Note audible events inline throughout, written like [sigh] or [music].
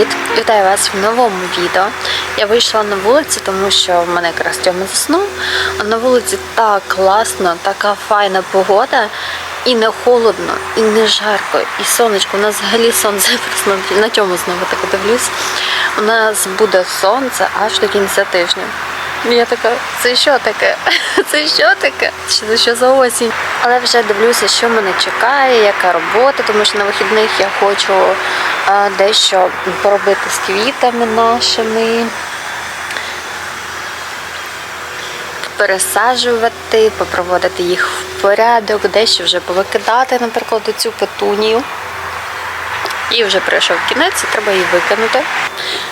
Привіт! Вітаю вас в новому відео. Я вийшла на вулицю, тому що в мене якраз Тьома заснув. А на вулиці так класно, така файна погода. І не холодно, і не жарко, і сонечко. У нас взагалі сонце [laughs] просто на тьому знову так дивлюсь. У нас буде сонце аж до кінця тижня. І Я така, це що таке? [laughs] Це що таке? Це що за осінь? Але вже дивлюся, що мене чекає, яка робота, тому що на вихідних я хочу е, дещо поробити з квітами нашими. Пересаджувати, попроводити їх в порядок, дещо вже повикидати, наприклад, цю петунію. І вже прийшов кінець, і треба її викинути.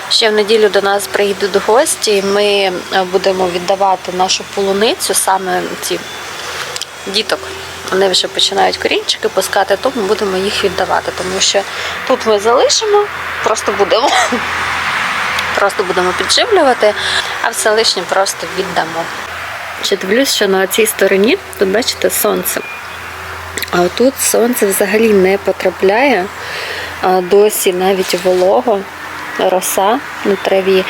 Ще в неділю до нас приїдуть гості. Ми е, будемо віддавати нашу полуницю, саме ці діток. Вони вже починають корінчики пускати, тому будемо їх віддавати. Тому що тут ми залишимо, просто будемо, [laughs] просто будемо підживлювати, а все лишнє просто віддамо. Ще дивлюсь, що на цій стороні, тут бачите, сонце. А тут сонце взагалі не потрапляє. Досі навіть волого, роса на траві.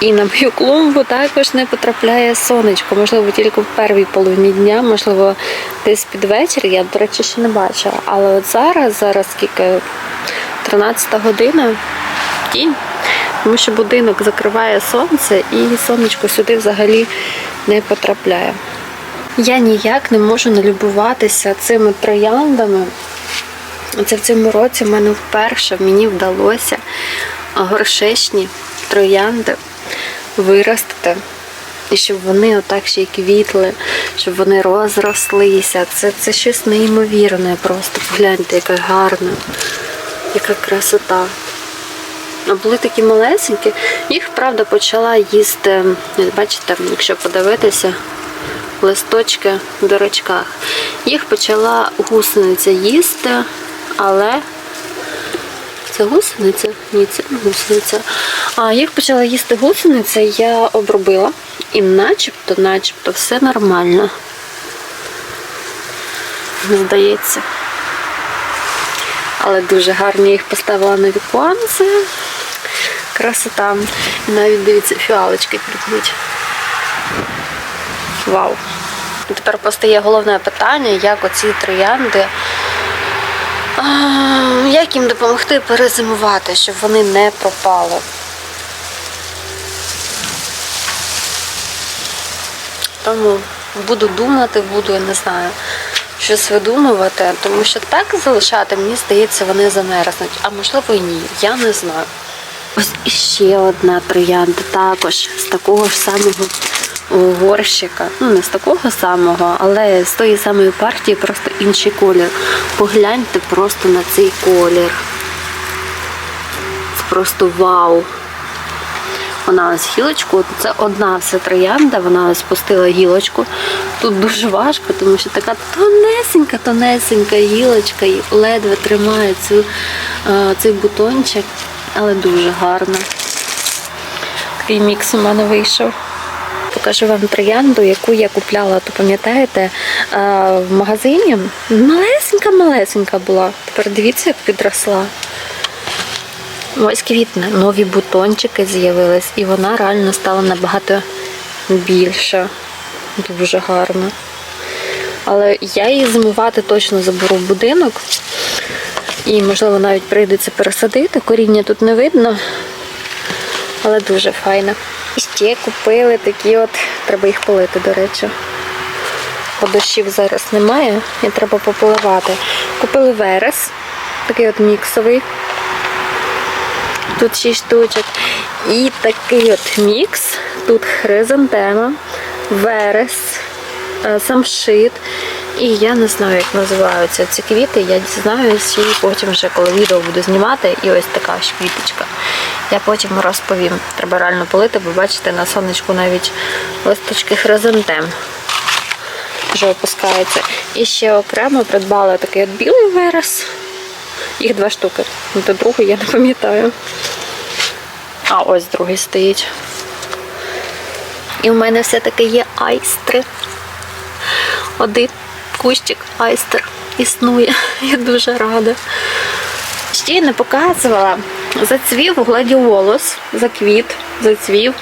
І на мою клумбу також не потрапляє сонечко. Можливо, тільки в першій половині дня, можливо, десь під вечір. Я, до речі, ще не бачила. Але от зараз, зараз скільки 13 година, тінь. Тому що будинок закриває сонце і сонечко сюди взагалі не потрапляє. Я ніяк не можу налюбуватися цими трояндами. Це в цьому році в мене вперше мені вдалося горшечні троянди виростити. І щоб вони отак ще й квітли, щоб вони розрослися. Це, це щось неймовірне. Просто погляньте, яка гарна, яка красота. А були такі малесенькі. Їх, правда, почала їсти, бачите, якщо подивитися, листочки в дурачках. Їх почала гусениця їсти, але це гусениця? Ні, це не гусениця. А їх почала їсти гусениця, я обробила. І начебто, начебто, все нормально. Здається. Але дуже гарні їх поставила на віконце. Красота. І навіть дивіться, фіалочки квітнуть. Вау. Тепер постає головне питання, як оці троянди. Як їм допомогти перезимувати, щоб вони не пропали. Тому буду думати, буду, я не знаю, щось видумувати, тому що так залишати, мені здається, вони замерзнуть. А можливо і ні, я не знаю. Ось іще одна троянда також з такого ж самого горщика. Ну, не з такого самого, але з тої самої партії, просто інший колір. Погляньте просто на цей колір. Це просто вау. Вона ось гілочку, це одна вся троянда, вона ось пустила гілочку. Тут дуже важко, тому що така тонесенька, тонесенька гілочка і ледве тримає цю, е, цей бутончик, але дуже гарно. Такий мікс у мене вийшов. Покажу вам троянду, яку я купляла, то пам'ятаєте, е, в магазині. Малесенька-малесенька була. Тепер дивіться, як підросла. Ось квітне, нові бутончики з'явились, і вона реально стала набагато більша. Дуже гарно. Але я її зимувати точно заберу в будинок. І, можливо, навіть прийдеться пересадити. Коріння тут не видно, але дуже файно. І ще купили такі от, треба їх полити, до речі. Бо дощів зараз немає і треба пополивати. Купили верес, такий от міксовий. Тут 6 штучок. І такий от мікс. Тут хризантема, верес, е, самшит. І я не знаю, як називаються ці квіти. Я дізнаюсь і потім вже, коли відео буду знімати, і ось така ж квіточка. Я потім розповім. Треба реально полити, бо бачите, на сонечку навіть листочки хризантем вже опускаються. І ще окремо придбала такий от білий верес. Їх два штуки. Ну, то другий я не пам'ятаю. А ось другий стоїть. І в мене все-таки є айстри. Один кущик айстер існує. [laughs] Я дуже рада. Ще не показувала. Зацвів гладіолус, заквіт, зацвів.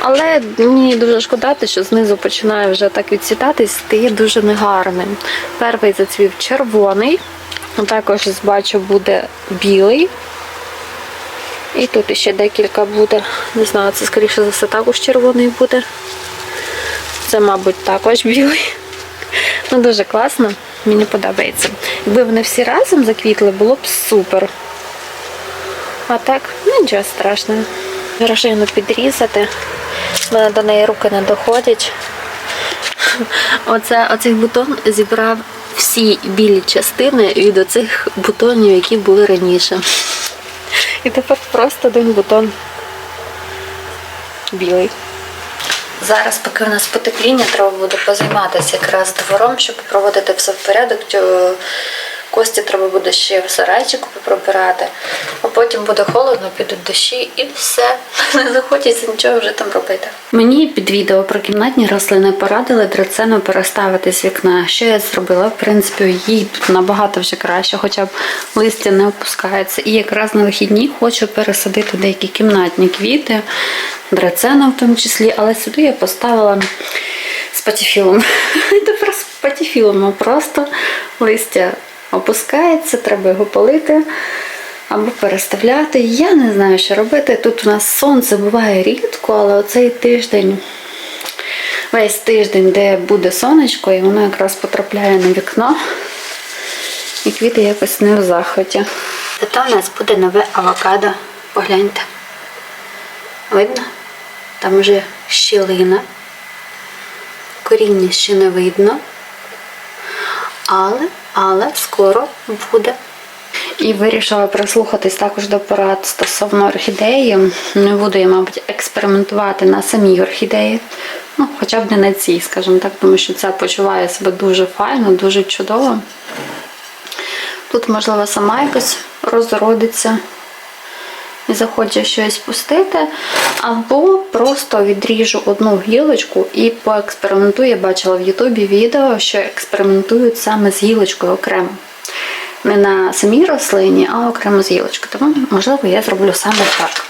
Але мені дуже шкода, що знизу починає вже так відсітатись, стає дуже негарним. Перший зацвів червоний, також бачу буде білий. І тут ще декілька буде. Не знаю, це скоріше за все також червоний буде. Це, мабуть, також білий. Ну, дуже класно, мені подобається. Якби вони всі разом заквітли, було б супер. А так, ну нічого страшного. Рожину підрізати. У мене до неї руки не доходять. [laughs] Оце, оцей бутон зібрав всі білі частини від оцих бутонів, які були раніше. І тепер просто один бутон білий. Зараз, поки у нас потепління, треба буде позайматися якраз двором, щоб проводити все в порядок. Кості треба буде ще в сарайчику поприбирати, а потім буде холодно, підуть дощі і все. [laughs] Не захочеться нічого вже там робити. Мені під відео про кімнатні рослини порадили драцену переставити з вікна. Що я зробила? В принципі, їй тут набагато вже краще, хоча б листя не опускається. І якраз на вихідні хочу пересадити деякі кімнатні квіти, драцену в тому числі, але сюди я поставила з патіфілом. [laughs] Тепер з патіфілом просто листя опускається, треба його полити або переставляти. Я не знаю, що робити. Тут у нас сонце буває рідко, але оцей тиждень, весь тиждень, де буде сонечко, і воно якраз потрапляє на вікно. І квіти якось не в захваті. Зато в нас буде нове авокадо. Погляньте. Видно? Там вже щілина. Коріння ще не видно. Але, але скоро буде. І вирішила прислухатись також до порад стосовно орхідеї. Не буду я, мабуть, експериментувати на самій орхідеї. Ну, хоча б не на цій, скажімо так, тому що ця почуває себе дуже файно, дуже чудово. Тут, можливо, сама якось розродиться і захоче щось пустити, або просто відріжу одну гілочку і поекспериментую. Я бачила в Ютубі відео, що експериментують саме з гілочкою окремо. Не на самій рослині, а окремо з гілочкою. Тому, можливо, я зроблю саме так.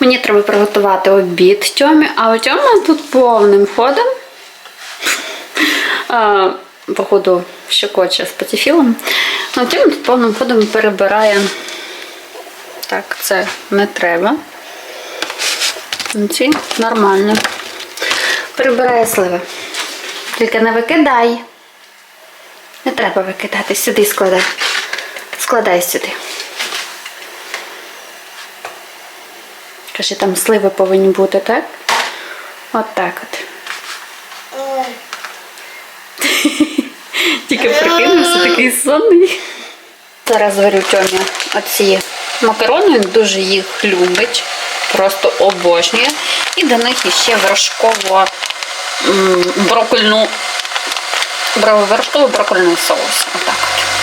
Мені треба приготувати обід Тьомі, а Тьома тут повним ходом. Походу, щекоче з патіфілом. А Тьома тут повним ходом перебирає. Так, це не треба. Ці нормально. Прибирає сливи. Тільки не викидай. Не треба викидати. Сюди складай. Складай сюди. Каже, там сливи повинні бути, так? От так от. [laughs] Тільки прикинувся, такий сонний. Зараз варю Тьомі оці макарони, дуже їх любить, просто обожнює. І до них іще вершково брокольну бро- вершково броккольний соус. Отак от.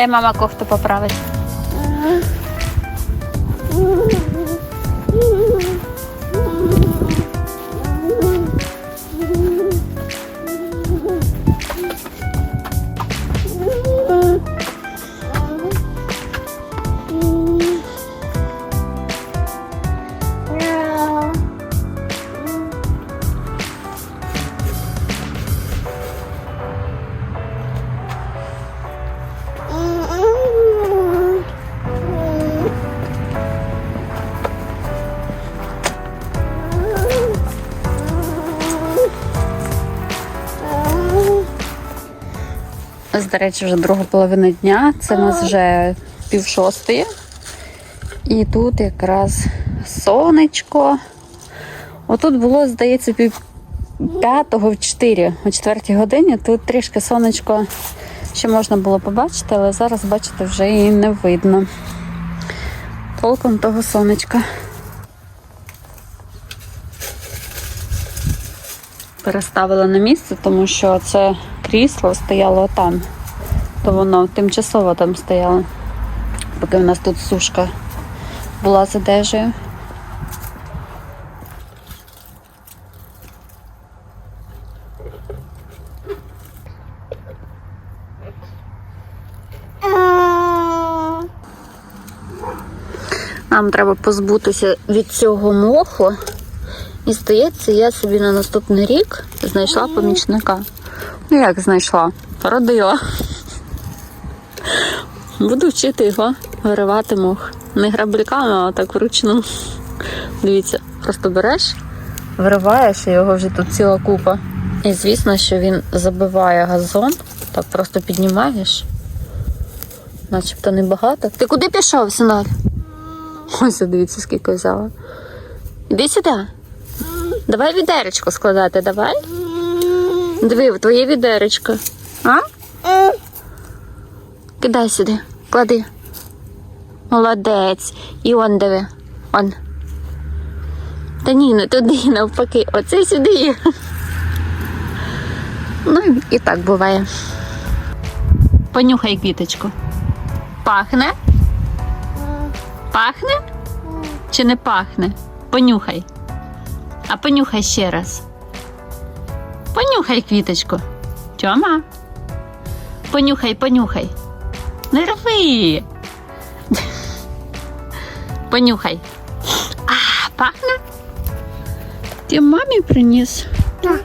Дай мама кофту поправить. Ось, до речі, вже друга половина дня. Це у нас вже пів шостої. І тут якраз сонечко. Отут було, здається, пів п'ятого в 4, о 4 годині. Тут трішки сонечко ще можна було побачити, але зараз, бачите, вже і не видно. Толком того сонечка. Переставила на місце, тому що це крісло стояло там. То воно тимчасово там стояло, поки в нас тут сушка була з одежею. Нам треба позбутися від цього моху. І здається, я собі на наступний рік знайшла помічника. Ну як знайшла? Породила. Буду вчити його виривати мох. Не грабельками, а так вручну. Дивіться, просто береш, вириваєш, і його вже тут ціла купа. І звісно, що він забиває газон, так просто піднімаєш. Начебто небагато. Ти куди пішов, синок? Ось дивіться, скільки взяла. Іди сюди. Давай відеречко складати, давай. Диви, твоє відеречко. А? Кидай сюди, клади. Молодець. І он диви. Он. Та ні, не туди, навпаки. Оце сюди. Ну і так буває. Понюхай квіточку. Пахне? Пахне? Чи не пахне? Понюхай. А понюхай ще раз. Понюхай квіточку. Тьома. Понюхай, понюхай. Не рви. Понюхай. А, пахне? Ти мамі приніс? Так.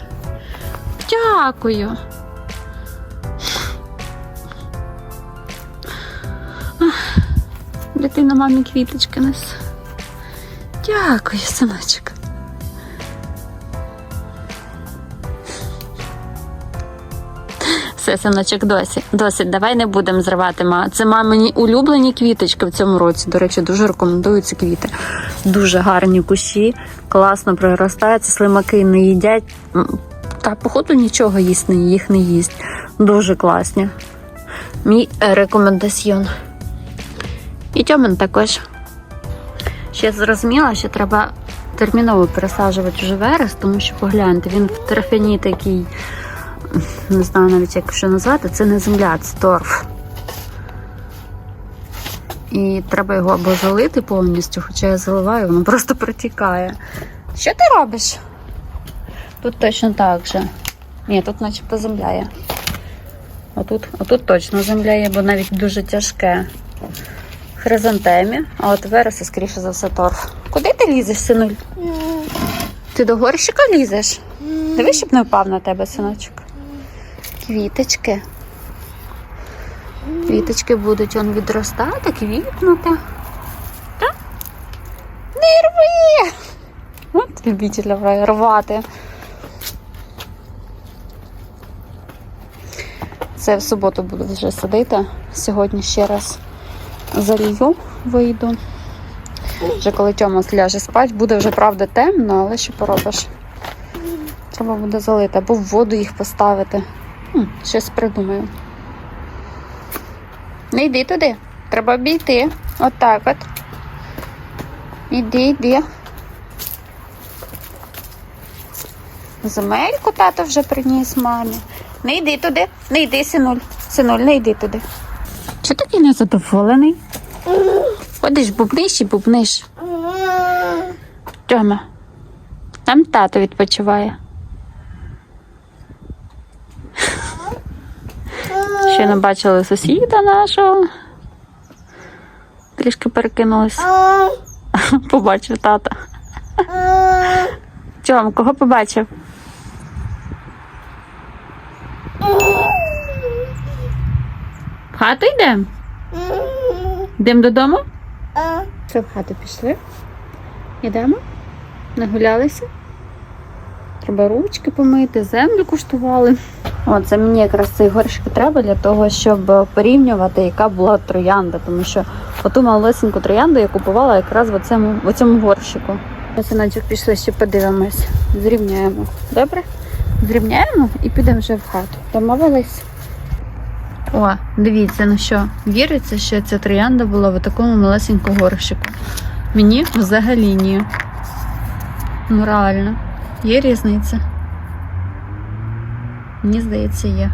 Дякую. Дитина мамі квіточки несе. Дякую, синочок. Все, синочок, досі. Досить. Давай не будемо зривати. Ма. Це мамині улюблені квіточки в цьому році. До речі, дуже рекомендую ці квіти. Дуже гарні кущі, класно проростаються, слимаки не їдять. Та, походу, нічого їсть не їх не їсть. Дуже класні. Мій рекомендаціон. І Тьомин також. Ще зрозуміла, що треба терміново пересаджувати вже верес, тому що погляньте, він в торфяні такий, не знаю навіть як що назвати, це не земля, це торф. І треба його або залити повністю, хоча я заливаю, воно просто протікає. Що ти робиш? Тут точно так же. Ні, тут начебто земля є. Отут, отут точно земля є, бо навіть дуже тяжке хризантемі, а от вереси, скоріше за все, торф. Куди ти лізеш, синуль? Ти до горщика лізеш? Дивись, щоб не впав на тебе, синочок. Квіточки. Квіточки будуть он відростати, квітнути. Так? Не рви! От любителя рвати. Це в суботу буду вже садити. Сьогодні ще раз залью, вийду. Вже коли Тьома ляже спать, буде вже правда темно, але що поробиш? Треба буде залити або в воду їх поставити. Щось придумаю. Не йди туди. Треба обійти. Отак от. Іди, йди. Земельку тато вже приніс мамі. Не йди туди, не йди, синуль. Синуль, не йди туди. Чого такий незадоволений? Ходиш, бубниш і бубниш. Тьома, там тато відпочиває. Ще не бачили сусіда нашого. Трішки перекинулись. [laughs] Побачив тата. Тьом, кого побачив? В хату йдемо? Йдемо додому? Що в хату пішли? Йдемо? Нагулялися? Треба ручки помити, землю куштували. О, це мені якраз цей горщик треба для того, щоб порівнювати, яка була троянда, тому що оту малесеньку троянду я купувала якраз в цьому, в цьому горщику. Синочок, пішли ще подивимось. Зрівняємо. Добре? Зрівняємо і підемо вже в хату. Домовились? О, дивіться, ну що, віриться, що ця троянда була в такому малесенькому горщику. Мені взагалі ні. Ну реально, є різниця. Мені здається, є.